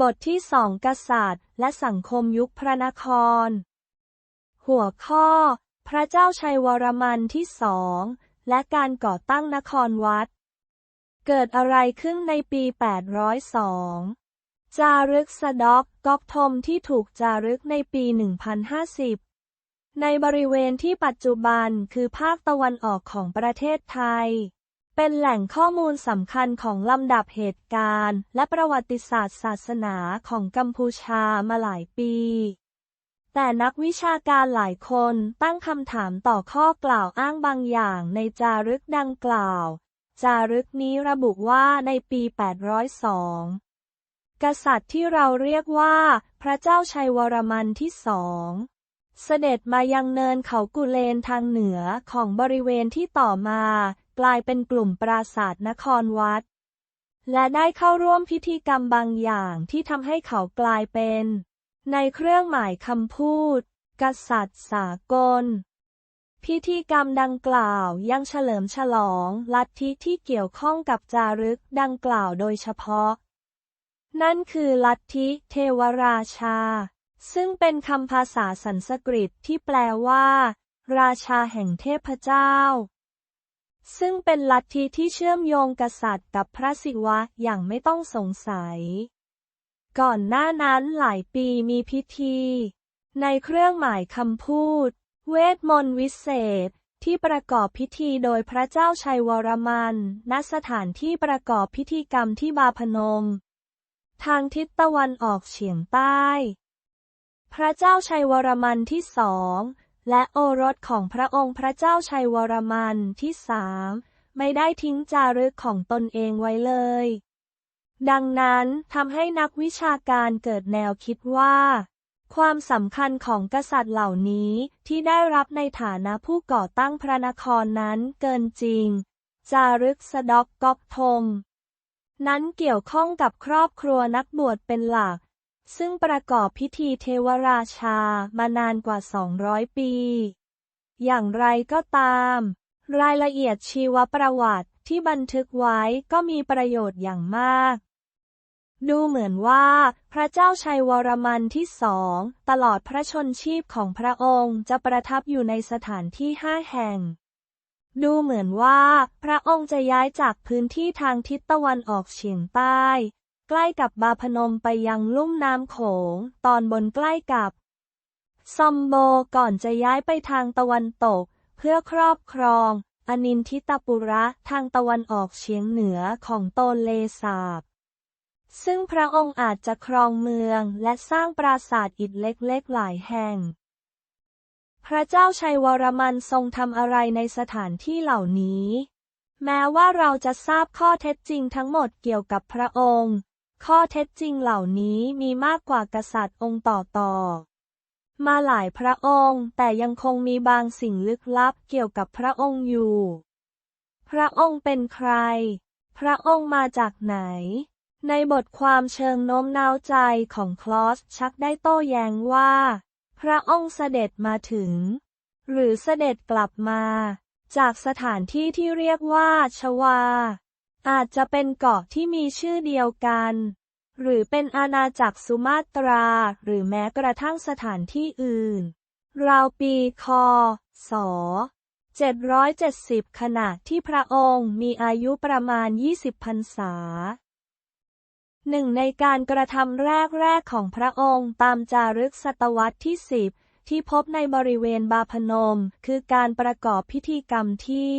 บทที่สองกษัตริย์ และสังคมยุคพระนคร หัวข้อ พระเจ้าชัยวรมันที่สองและการก่อตั้งนครวัด เกิดอะไรขึ้นในปี 802 จารึกสะดอกกอกทมที่ถูกจารึกในปี 1050 ในบริเวณที่ปัจจุบันคือภาคตะวันออกของประเทศไทย เป็นแหล่งข้อมูลสำคัญของลำดับเหตุการณ์ และประวัติศาสตร์ศาสนาของกัมพูชามาหลายปี แต่นักวิชาการหลายคนตั้งคำถามต่อข้อกล่าวอ้างบางอย่างในจารึกดังกล่าว จารึกนี้ระบุว่าในปี 802 กษัตริย์ที่เราเรียกว่า พระเจ้าชัยวรมันที่สองเสด็จมายังเนินเขากุเลนทางเหนือของบริเวณที่ต่อมา ลายเป็นกลุ่มปราสาทนครวัด และได้เข้าร่วมพิธีกรรมบางอย่างที่ทำให้เขากลายเป็น ในเครื่องหมายคำพูด กษัตริย์สากล พิธีกรรมดังกล่าวยังเฉลิมฉลองลัทธิที่เกี่ยวข้องกับจารึกดังกล่าวโดยเฉพาะ นั่นคือลัทธิเทวราชา ซึ่งเป็นคำภาษาสันสกฤตที่แปลว่า ราชาแห่งเทพเจ้า ซึ่งเป็นลัทธิที่เชื่อมโยงกษัตริย์กับพระศิวะอย่างไม่ต้องสงสัย ก่อนหน้านั้นหลายปีมีพิธี ในเครื่องหมายคำพูด เวทมนต์วิเศษ ที่ประกอบพิธีโดยพระเจ้าชัยวรมัน ณสถานที่ประกอบพิธีกรรมที่บาพนม ทางทิศตะวันออกเฉียงใต้ พระเจ้าชัยวรมันที่สอง และโอรสของพระองค์พระเจ้าชัยวรมันที่สามไม่ได้ทิ้งจารึกของตนเองไว้เลย ดังนั้นทำให้นักวิชาการเกิดแนวคิดว่า ความสำคัญของกษัตริย์เหล่านี้ที่ได้รับในฐานะผู้ก่อตั้งพระนครนั้นเกินจริง จารึกสะดอกกอกทมนั้นเกี่ยวข้องกับครอบครัวนักบวชเป็นหลัก ซึ่งประกอบพิธีเทวราชามานานกว่า 200 ปี อย่างไรก็ตาม รายละเอียดชีวประวัติที่บันทึกไว้ก็มีประโยชน์อย่างมาก ดูเหมือนว่า พระเจ้าชัยวรมันที่สองตลอดพระชนชีพของพระองค์จะประทับอยู่ในสถานที่ห้าแห่งดูเหมือนว่า พระองค์จะย้ายจากพื้นที่ทางทิศตะวันออกเฉียงใต้ ใกล้กับบาพนมไปยังลุ่มน้ำโขง ตอนบนใกล้กับซอมโบก่อนจะย้ายไปทางตะวันตก เพื่อครอบครอง อนินทิตปุระทางตะวันออกเฉียงเหนือของโตนเลสาบ ซึ่งพระองค์อาจจะครองเมืองและสร้างปราสาทอิฐเล็กๆหลายแห่ง พระเจ้าชัยวรมันทรงทำอะไรในสถานที่เหล่านี้ แม้ว่าเราจะทราบข้อเท็จจริงทั้งหมดเกี่ยวกับพระองค์ ข้อเท็จจริงเหล่านี้มีมากกว่ากษัตริย์องค์ต่อต่อมาหลายพระองค์แต่ยังคงมีบางสิ่งลึกลับเกี่ยวกับพระองค์อยู่ พระองค์เป็นใคร พระองค์มาจากไหน ในบทความเชิงโน้มน้าวใจของคลอสชักได้โต้แย้งว่า พระองค์เสด็จมาถึง หรือเสด็จกลับมา จากสถานที่ที่เรียกว่าชวา อาจจะเป็นเกาะที่มีชื่อเดียวกัน หรือเป็นอาณาจักรสุมาตรา หรือแม้กระทั่งสถานที่อื่น ราวปีคศ770 ขณะที่พระองค์มีอายุประมาณ 20 พรรษา หนึ่งในการกระทำแรก ๆ ของพระองค์ตามจารึกศตวรรษที่ 10 ที่พบในบริเวณบาพนม คือการประกอบพิธีกรรมที่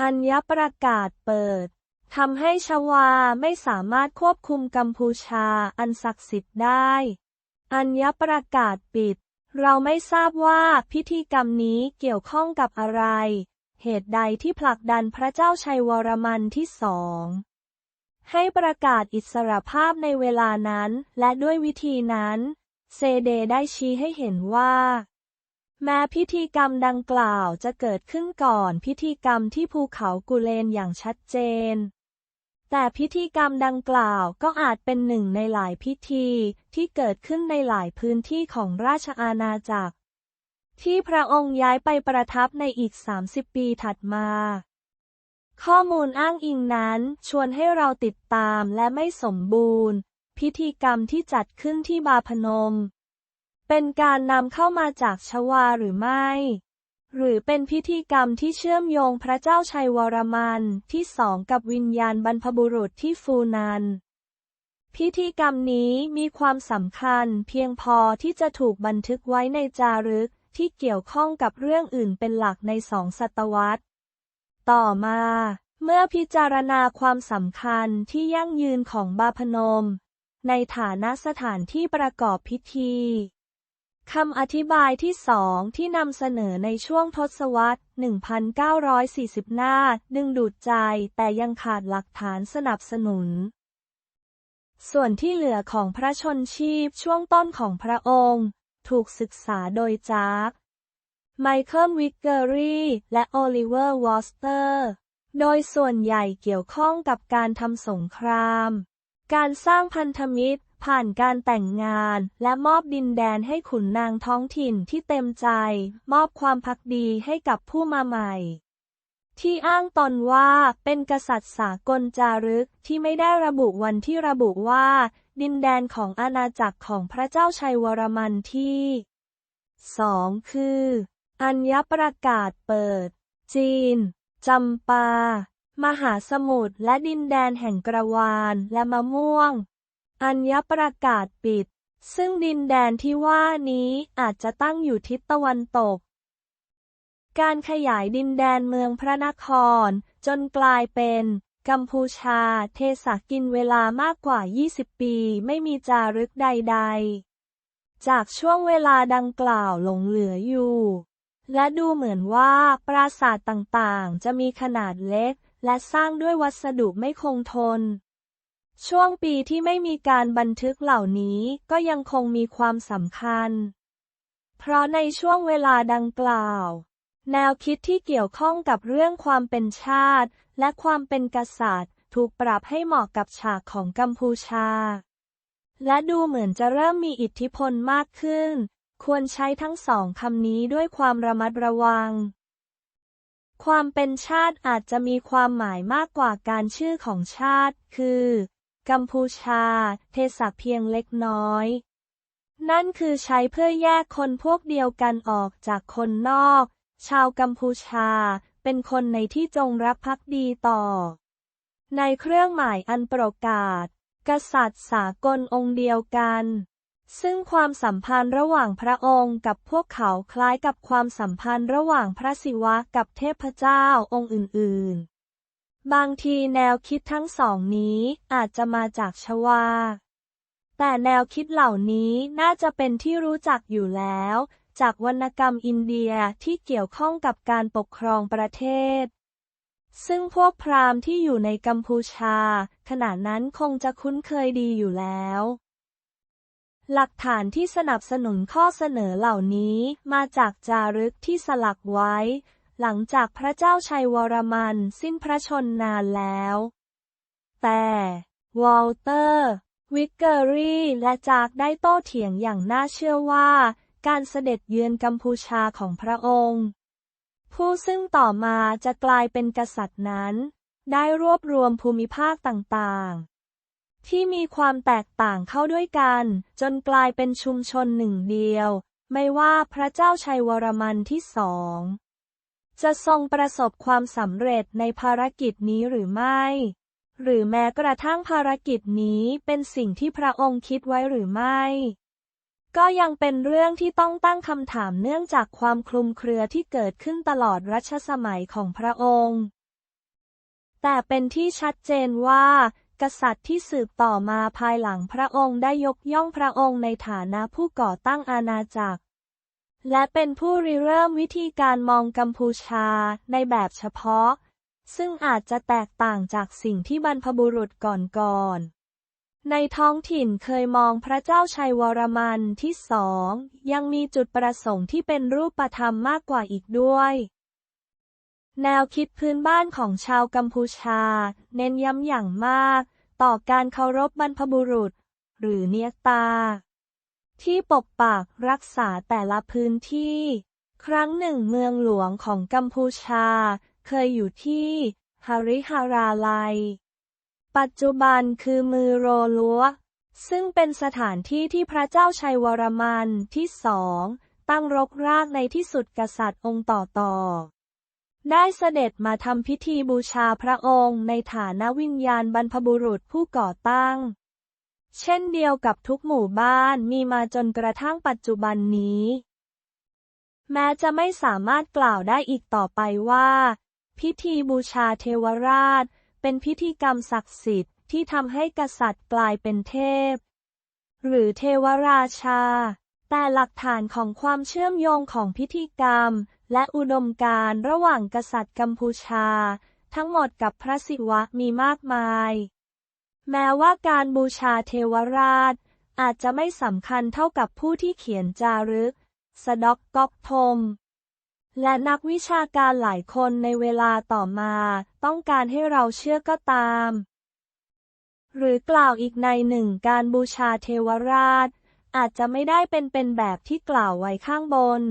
อัญญประกาศเปิดทำให้ชวาไม่สามารถควบคุมกัมพูชาอันศักดิ์สิทธิ์ได้ อัญญประกาศปิด เราไม่ทราบว่าพิธีกรรมนี้เกี่ยวข้องกับอะไร เหตุใดที่ผลักดันพระเจ้าชัยวรมันที่สองให้ประกาศอิสรภาพในเวลานั้นและด้วยวิธีนั้น เซเดได้ชี้ให้เห็นว่า แม้พิธีกรรมดังกล่าวจะเกิดขึ้นก่อนพิธีกรรมที่ภูเขากุเลนอย่างชัดเจน แต่พิธีกรรมดังกล่าวก็อาจเป็นหนึ่งในหลายพิธีที่เกิดขึ้นในหลายพื้นที่ของราชอาณาจักร ที่พระองค์ย้ายไปประทับในอีก 30 ปีถัดมา ข้อมูลอ้างอิงนั้นชวนให้เราติดตามและไม่สมบูรณ์ พิธีกรรมที่จัดขึ้นที่บาพนม เป็นการนำเข้ามาจากชวาหรือไม่ หรือเป็นพิธีกรรมที่เชื่อมโยงพระเจ้าชัยวรมันที่สองกับวิญญาณบรรพบุรุษที่ฟูนัน พิธีกรรมนี้มีความสำคัญเพียงพอที่จะถูกบันทึกไว้ในจารึกที่เกี่ยวข้องกับเรื่องอื่นเป็นหลักในสองศตวรรษ ต่อมา เมื่อพิจารณาความสำคัญที่ยั่งยืนของบาพนม ในฐานะสถานที่ประกอบพิธี คำอธิบายที่สองที่นำเสนอในช่วงทศวรรษ 1940 หน้า ดึงดูดใจแต่ยังขาดหลักฐานสนับสนุน ส่วนที่เหลือของพระชนชีพช่วงต้นของพระองค์ ถูกศึกษาโดยจาร์กไมเคิลวิกเกอรีและโอลิเวอร์วอสเตอร์ โดยส่วนใหญ่เกี่ยวข้องกับการทำสงคราม การสร้างพันธมิตรผ่านการแต่งงานและมอบดินแดนให้ขุนนางท้องถิ่นที่เต็มใจ มอบความพักดีให้กับผู้มาใหม่ ที่อ้างตนว่าเป็นกษัตริย์สากลจารึกที่ไม่ได้ระบุวันที่ระบุว่า ดินแดนของอาณาจักรของพระเจ้าชัยวรมันที่สองคือ อัญญประกาศเปิด จีนจำปา มหาสมุทรและดินแดนแห่งกระวานและมะม่วง อัญญประกาศปิด ซึ่งดินแดนที่ว่านี้อาจจะตั้งอยู่ทิศตะวันตก การขยายดินแดนเมืองพระนคร จนกลายเป็นกัมพูชาเทศกินเวลามากกว่า 20 ปีไม่มีจารึกใด ๆ จากช่วงเวลาดังกล่าวหลงเหลืออยู่ และดูเหมือนว่าปราสาทต่างๆ จะมีขนาดเล็ก และสร้างด้วยวัสดุไม่คงทน ช่วงปีที่ไม่มีการบันทึกเหล่านี้ก็ยังคงมีความสำคัญ เพราะในช่วงเวลาดังกล่าว แนวคิดที่เกี่ยวข้องกับเรื่องความเป็นชาติ และความเป็นกษัตริย์ ถูกปรับให้เหมาะกับฉากของกัมพูชา และดูเหมือนจะเริ่มมีอิทธิพลมากขึ้น ควรใช้ทั้งสองคำนี้ด้วยความระมัดระวัง ความเป็นชาติอาจจะมีความหมายมากกว่าการชื่อของชาติ คือ กัมพูชา เทศักเพียงเล็กน้อย นั่นคือใช้เพื่อแยกคนพวกเดียวกันออกจากคนนอก ชาวกัมพูชา เป็นคนในที่จงรักภักดีต่อ ในเครื่องหมายอันประกาศ กษัตริย์สากลองค์เดียวกันซึ่งความสัมพันธ์ระหว่างพระองค์กับพวกเขาคล้ายกับความสัมพันธ์ระหว่างพระศิวะกับเทพเจ้าองค์อื่นๆ บางทีแนวคิดทั้งสองนี้อาจจะมาจากชวา แต่แนวคิดเหล่านี้น่าจะเป็นที่รู้จักอยู่แล้ว จากวรรณกรรมอินเดียที่เกี่ยวข้องกับการปกครองประเทศ ซึ่งพวกพราหมณ์ที่อยู่ในกัมพูชา ขณะนั้นคงจะคุ้นเคยดีอยู่แล้ว หลักฐานที่สนับสนุนข้อเสนอเหล่านี้มาจากจารึกที่สลักไว้ หลังจากพระเจ้าชัยวรมันสิ้นพระชนนานแล้ว แต่วอลเตอร์ วิกเกอรี่และจากได้โต้เถียงอย่างน่าเชื่อว่า การเสด็จเยือนกัมพูชาของพระองค์ ผู้ซึ่งต่อมาจะกลายเป็นกษัตริย์นั้น ได้รวบรวมภูมิภาคต่างๆ ที่มีความแตกต่างเข้าด้วยกัน จนกลายเป็นชุมชนหนึ่งเดียว ไม่ว่าพระเจ้าชัยวรมันที่สอง จะทรงประสบความสำเร็จในภารกิจนี้หรือไม่ หรือแม้กระทั่งภารกิจนี้เป็นสิ่งที่พระองค์คิดไว้หรือไม่ ก็ยังเป็นเรื่องที่ต้องตั้งคำถามเนื่องจากความคลุมเครือที่เกิดขึ้นตลอดรัชสมัยของพระองค์ แต่เป็นที่ชัดเจนว่า กษัตริย์ที่สืบต่อมาภายหลังพระองค์ได้ยกย่องพระองค์ในฐานะผู้ก่อตั้งอาณาจักร และเป็นผู้ริเริ่มวิธีการมองกัมพูชาในแบบเฉพาะ ซึ่งอาจจะแตกต่างจากสิ่งที่บรรพบุรุษก่อนๆ ในท้องถิ่นเคยมองพระเจ้าชัยวรมันที่สองยังมีจุดประสงค์ที่เป็นรูปธรรมมากกว่าอีกด้วย แนวคิดพื้นบ้านของชาวกัมพูชา เน้นย้ำอย่างมาก ต่อการเคารพบรรพบุรุษ หรือเนียตา ที่ปกปักรักษาแต่ละพื้นที่ ครั้งหนึ่งเมืองหลวงของกัมพูชา เคยอยู่ที่ฮาริฮาราลัย ปัจจุบันคือมือโรลัว ซึ่งเป็นสถานที่ที่พระเจ้าชัยวรมันที่สองตั้งรกรากในที่สุดกษัตริย์องค์ต่อต่อ ได้เสด็จมาทำพิธีบูชาพระองค์ในฐานะวิญญาณบรรพบุรุษผู้ก่อตั้ง เช่นเดียวกับทุกหมู่บ้านมีมาจนกระทั่งปัจจุบันนี้ แม้จะไม่สามารถกล่าวได้อีกต่อไปว่า พิธีบูชาเทวราช เป็นพิธีกรรมศักดิ์สิทธิ์ที่ทำให้กษัตริย์กลายเป็นเทพ หรือเทวราชา แต่หลักฐานของความเชื่อมโยงของพิธีกรรม และอุดมการระหว่างกษัตริย์กัมพูชา ทั้งหมดกับพระศิวะมีมากมาย แม้ว่าการบูชาเทวราช อาจจะไม่สำคัญเท่ากับผู้ที่เขียนจารึกสะดอกก๊อกทม และนักวิชาการหลายคนในเวลาต่อมา ต้องการให้เราเชื่อก็ตาม หรือกล่าวอีกในหนึ่งการบูชาเทวราช อาจจะไม่ได้เป็นเป็นแบบที่กล่าวไว้ข้างบน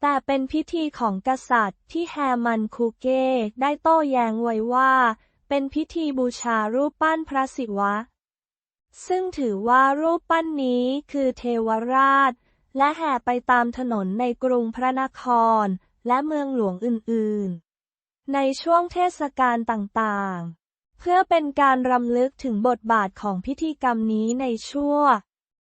แต่เป็นพิธีของกษัตริย์ที่แฮมันคูเก้ได้โต้แย้งไว้ว่า เป็นพิธีบูชารูปปั้นพระศิวะ ซึ่งถือว่ารูปปั้นนี้คือเทวราช และแห่ไปตามถนนในกรุงพระนคร และเมืองหลวงอื่นๆ ในช่วงเทศกาลต่างๆ เพื่อเป็นการรำลึกถึงบทบาทของพิธีกรรมนี้ในชั่ว